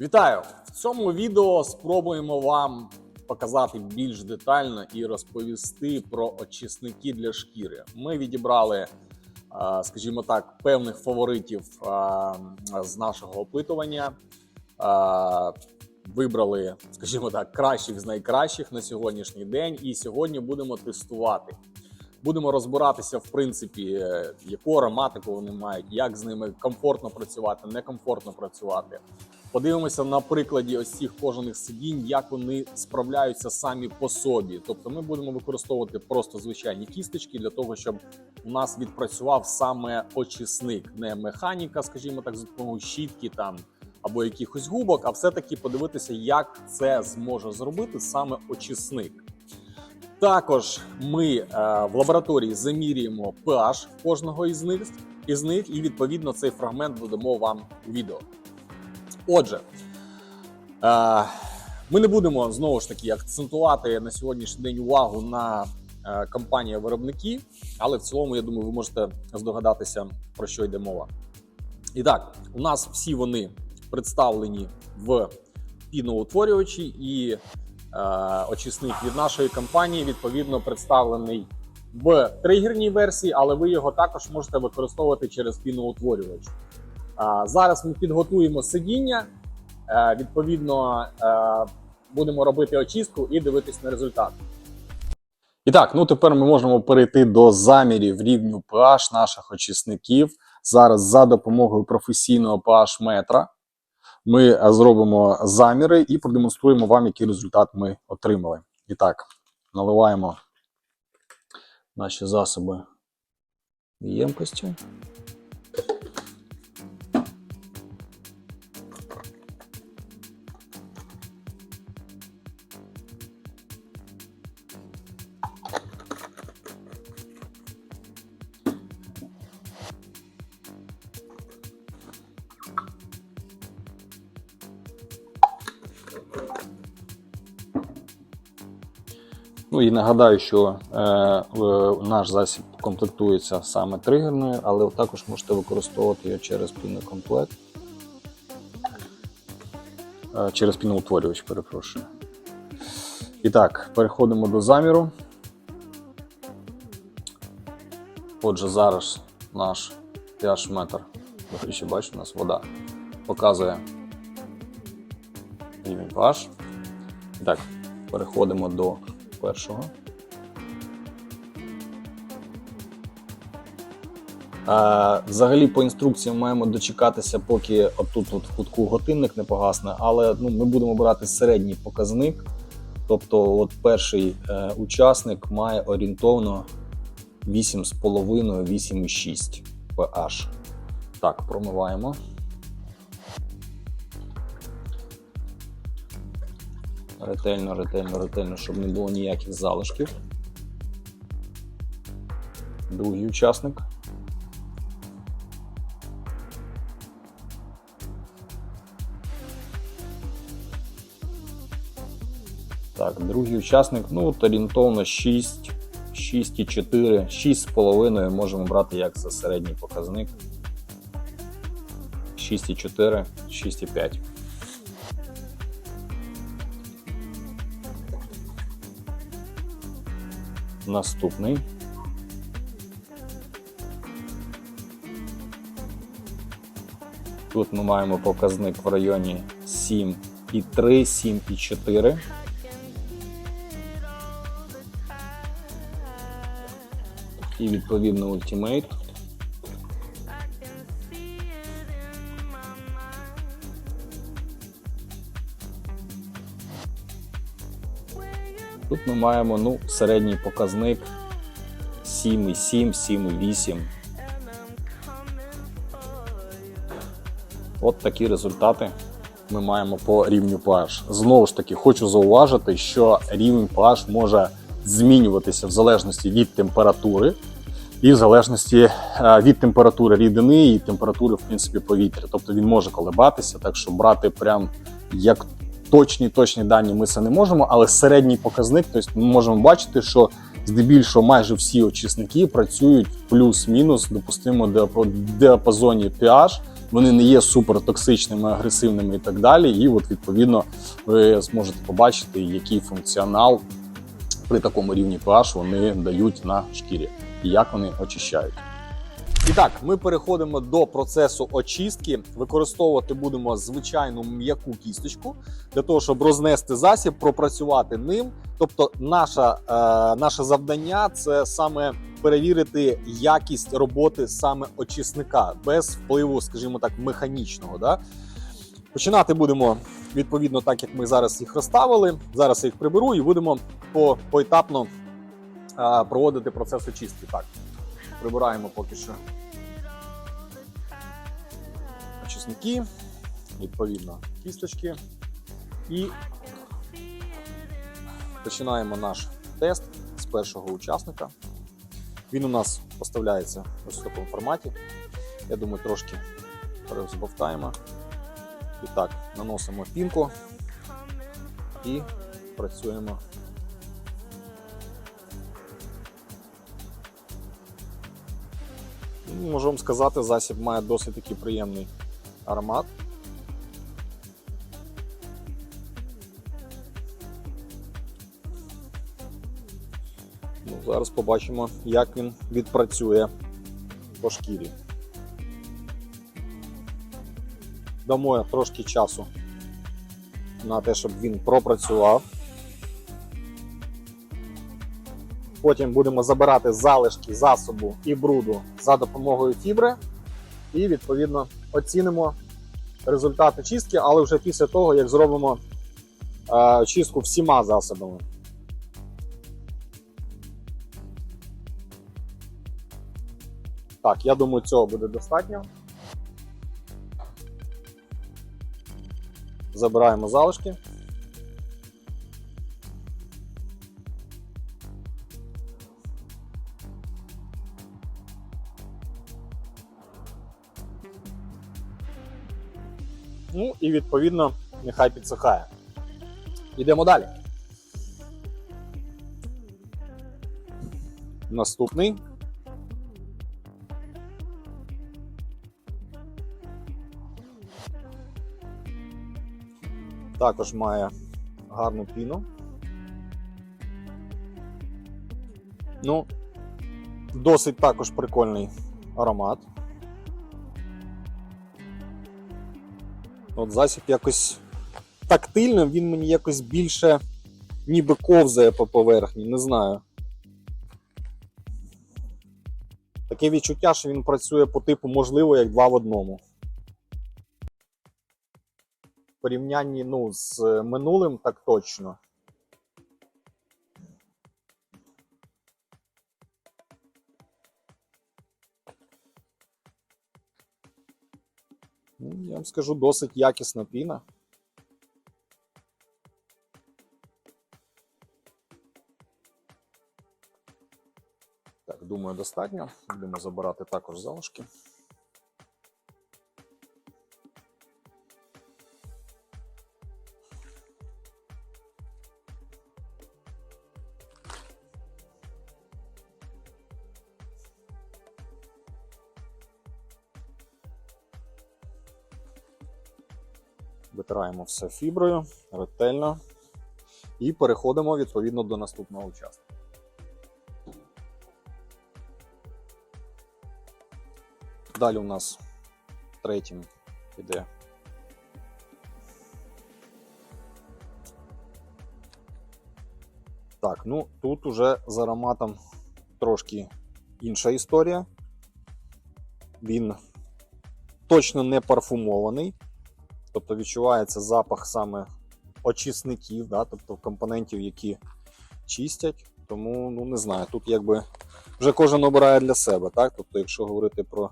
Вітаю! В цьому відео спробуємо вам показати більш детально і розповісти про очисники для шкіри. Ми відібрали, скажімо так, певних фаворитів з нашого опитування. Вибрали, скажімо так, кращих з найкращих на сьогоднішній день, і сьогодні будемо тестувати. Будемо розбиратися, в принципі, е, яку ароматику вони мають, як з ними комфортно працювати, некомфортно працювати. Подивимося на прикладі ось цих кожаних сидінь, як вони справляються самі по собі. Тобто, ми будемо використовувати просто звичайні кісточки для того, щоб у нас відпрацював саме очисник, не механіка, скажімо так, за допомогою щітки там або якихось губок, а все-таки подивитися, як це зможе зробити саме очисник. Також ми е, в лабораторії замірюємо pH кожного із них, із них, і відповідно цей фрагмент додамо вам у відео. Отже, е, ми не будемо знову ж таки акцентувати на сьогоднішній день увагу на е, компанії виробники, але в цілому, я думаю, ви можете здогадатися, про що йде мова. І так, у нас всі вони представлені в піноутворювачі, і е, очисник від нашої компанії відповідно представлений в тригерній версії, але ви його також можете використовувати через піноутворювач. Зараз ми підготуємо сидіння. е, Відповідно, е, будемо робити очистку і дивитись на результат. І так, ну тепер ми можемо перейти до замірів рівню pH наших очисників. Зараз за допомогою професійного pH метра ми е, зробимо заміри і продемонструємо вам, який результат ми отримали. І так, наливаємо наші засоби в ємкості. Ну і нагадаю, що е, в- наш засіб комплектується саме тригерною, але також можете використовувати його через пінокомплект. Е, через піноутворювач, перепрошую. І так, переходимо до заміру. Отже, зараз наш pH метр, до речі, бачу, у нас вода показує рівень pH. І так, переходимо до першого. А, взагалі, по інструкціям маємо дочекатися, поки отут от в кутку годинник не погасне, але ну, ми будемо брати середній показник. Тобто, от перший е, учасник має орієнтовно 8,5-8,6 pH. Так, промиваємо. Ретельно, ретельно, ретельно, щоб не було ніяких залишків. Другий учасник. Так, другий учасник, ну орієнтовно 6, 6,4, 6,5 можемо брати як за середній показник. 6,4, 6,5. Наступний. Тут ми маємо показник в районі 7,3, 7,4. І відповідно ультимейт. Тут ми маємо ну, середній показник 7,7, 7,8. От такі результати ми маємо по рівню pH. Знову ж таки, хочу зауважити, що рівень pH може змінюватися в залежності від температури і в залежності е, від температури рідини і температури в принципі повітря. Тобто він може колебатися, так що брати прям як точні точні дані ми це не можемо, але середній показник, тобто ми можемо бачити, що здебільшого майже всі очисники працюють плюс-мінус допустимо діапазоні pH вони не є супертоксичними, агресивними і так далі. І от відповідно ви зможете побачити, який функціонал при такому рівні pH вони дають на шкірі і як вони очищають. І так, ми переходимо до процесу очистки. Використовувати будемо звичайну м'яку кісточку для того, щоб рознести засіб, пропрацювати ним. Тобто, наша, е, наше завдання це саме перевірити якість роботи саме очисника без впливу, скажімо так, механічного. Да? Починати будемо відповідно так, як ми зараз їх розставили. Зараз я їх приберу і будемо по, поетапно е, проводити процес очистки. Так, прибираємо поки що очисники, відповідно, кісточки. І починаємо наш тест з першого учасника. Він у нас поставляється в такому форматі. Я думаю, трошки розбовтаємо. І так, наносимо пінку і працюємо. Можу вам сказати, засіб має досить такий приємний аромат. Ну, зараз побачимо, як він відпрацює по шкірі. Дамо я трошки часу на те, щоб він пропрацював. Потім будемо забирати залишки засобу і бруду за допомогою фібри, і відповідно оцінимо результати чистки, але вже після того, як зробимо е, чистку всіма засобами. Так, я думаю, цього буде достатньо. Забираємо залишки. Ну і відповідно нехай підсихає. Йдемо далі. Наступний. Також має гарну піну. Ну, досить також прикольний аромат. От засіб якось тактильно, він мені якось більше ніби ковзає по поверхні, не знаю. Таке відчуття, що він працює по типу, можливо, як два в одному. В порівнянні ну, з минулим так точно. Ну, я вам скажу, досить якісна піна. Так, думаю, достатньо. Будемо забирати також залишки. Витираємо все фіброю ретельно і переходимо відповідно до наступного участка. Далі у нас третім іде. Так, ну тут уже з ароматом трошки інша історія. Він точно не парфумований, тобто відчувається запах саме очисників, да, тобто компонентів, які чистять. Тому ну не знаю, тут якби вже кожен обирає для себе. так? Тобто, якщо говорити про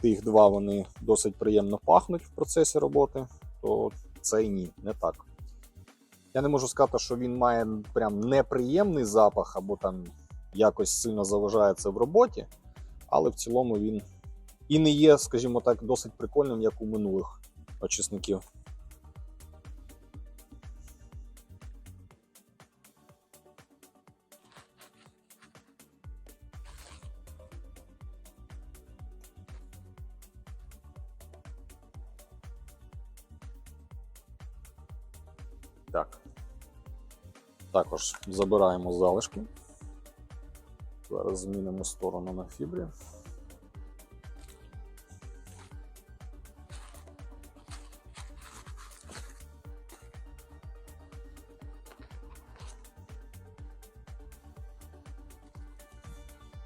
тих два, вони досить приємно пахнуть в процесі роботи, то цей ні, не так. Я не можу сказати, що він має прям неприємний запах або там якось сильно заважає це в роботі, але в цілому він і не є, скажімо так, досить прикольним, як у минулих очисників. Так. Також забираємо залишки. Зараз змінимо сторону на фібрі.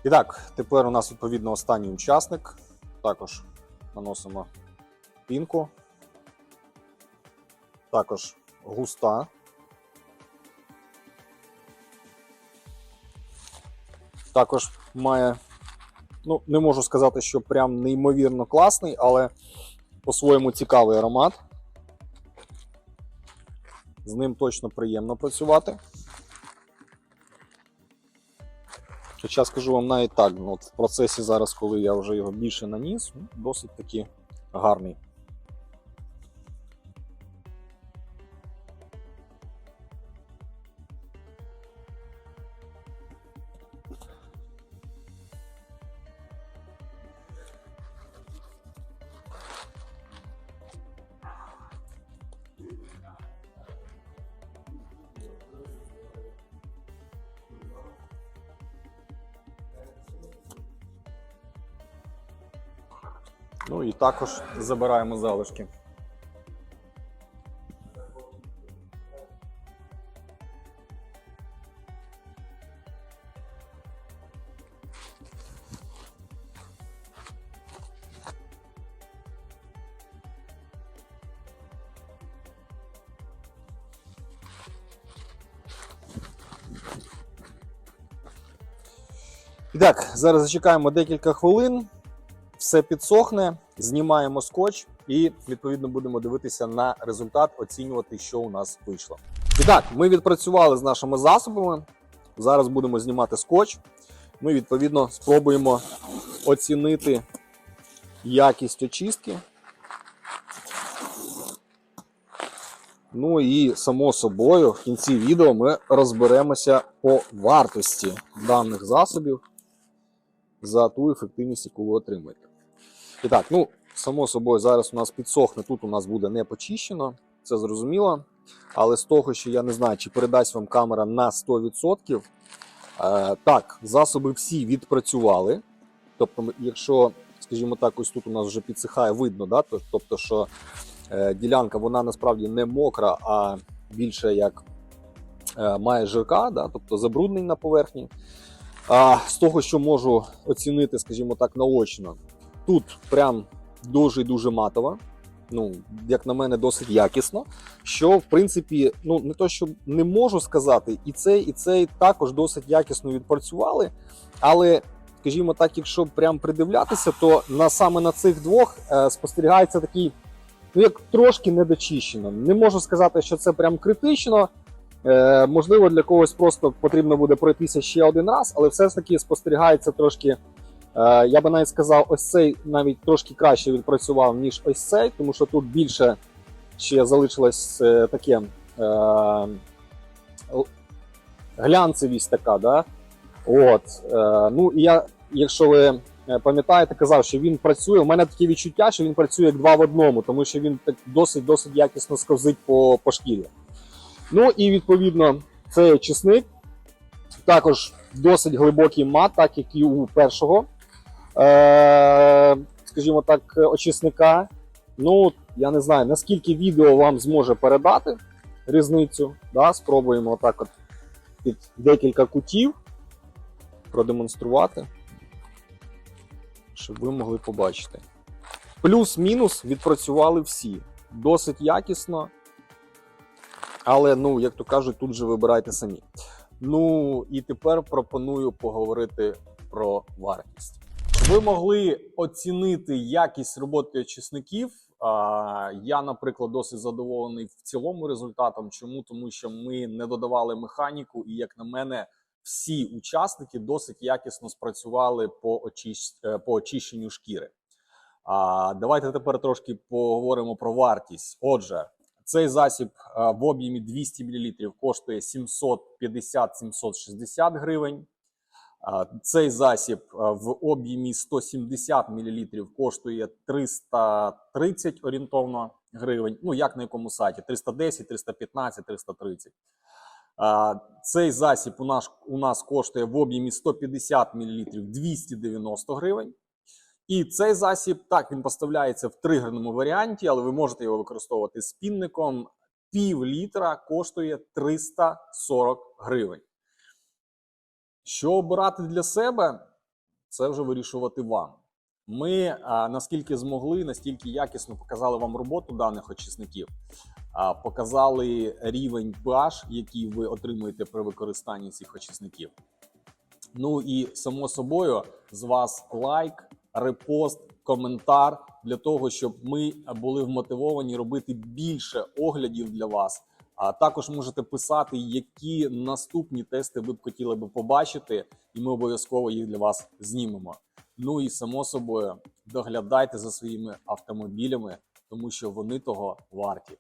І так, тепер у нас відповідно останній учасник. Також наносимо пінку. Також густа. Також має, ну, не можу сказати, що прям неймовірно класний, але по-своєму цікавий аромат. З ним точно приємно працювати. Хоча скажу вам навіть так, ну, от в процесі зараз, коли я вже його більше наніс, ну, досить таки гарний. Ну і також забираємо залишки. Так, зараз зачекаємо декілька хвилин все підсохне, знімаємо скотч і відповідно будемо дивитися на результат, оцінювати, що у нас вийшло. І так, ми відпрацювали з нашими засобами. Зараз будемо знімати скотч. Ми відповідно спробуємо оцінити якість очистки. Ну і само собою, в кінці відео ми розберемося по вартості даних засобів за ту ефективність, яку ви отримаєте. І так, ну, само собою, зараз у нас підсохне, тут у нас буде не почищено, це зрозуміло. Але з того, що я не знаю, чи передасть вам камера на 100%, е, так, засоби всі відпрацювали. Тобто, якщо, скажімо так, ось тут у нас вже підсихає, видно, да? тобто, що е, ділянка вона насправді не мокра, а більше як е, має жирка, да? тобто забруднень на поверхні. А з того, що можу оцінити, скажімо так, наочно, тут прям дуже дуже матово. Ну, як на мене, досить якісно. Що, в принципі, ну не то, що не можу сказати, і цей, і цей також досить якісно відпрацювали. Але, скажімо так, якщо прям придивлятися, то на саме на цих двох е, спостерігається такий, ну як трошки недочищено. Не можу сказати, що це прям критично. Е, можливо, для когось просто потрібно буде пройтися ще один раз, але все ж таки спостерігається трошки. Е, я би навіть сказав, ось цей навіть трошки краще відпрацював, ніж ось цей, тому що тут більше ще залишилось е, таке е, глянцевість така, да? От, ну і я, якщо ви пам'ятаєте, казав, що він працює. У мене таке відчуття, що він працює як два в одному, тому що він так досить досить якісно сковзить по, по шкірі. Ну і відповідно цей очисник також досить глибокий мат, так як і у першого, скажімо так, очисника. Ну, я не знаю, наскільки відео вам зможе передати різницю. Да? Спробуємо отак от під декілька кутів продемонструвати, щоб ви могли побачити. Плюс-мінус відпрацювали всі. Досить якісно. Але, ну, як то кажуть, тут же вибирайте самі. Ну і тепер пропоную поговорити про вартість. Ви могли оцінити якість роботи очисників. Я, наприклад, досить задоволений в цілому результатом. Чому? Тому що ми не додавали механіку, і як на мене, всі учасники досить якісно спрацювали по, очищ... е, по очищенню шкіри. Давайте тепер трошки поговоримо про вартість. Отже, цей засіб в об'ємі 200 мл коштує 750-760 гривень. Цей засіб е, в об'ємі 170 мл коштує 330 орієнтовно. гривень. Ну як на якому сайті? 310, 315, 330. Цей засіб у нас, у нас коштує в об'ємі 150 мл 290 гривень. І цей засіб так він поставляється в тригерному варіанті, але ви можете його використовувати з пінником. Пів літра коштує 340 гривень. Що обирати для себе, це вже вирішувати вам. Ми наскільки змогли, настільки якісно показали вам роботу даних очисників, показали рівень pH, який ви отримуєте при використанні цих очисників. Ну і само собою з вас лайк, репост, коментар для того, щоб ми були вмотивовані робити більше оглядів для вас. А також можете писати, які наступні тести ви б хотіли би побачити, і ми обов'язково їх для вас знімемо. Ну і само собою доглядайте за своїми автомобілями, тому що вони того варті.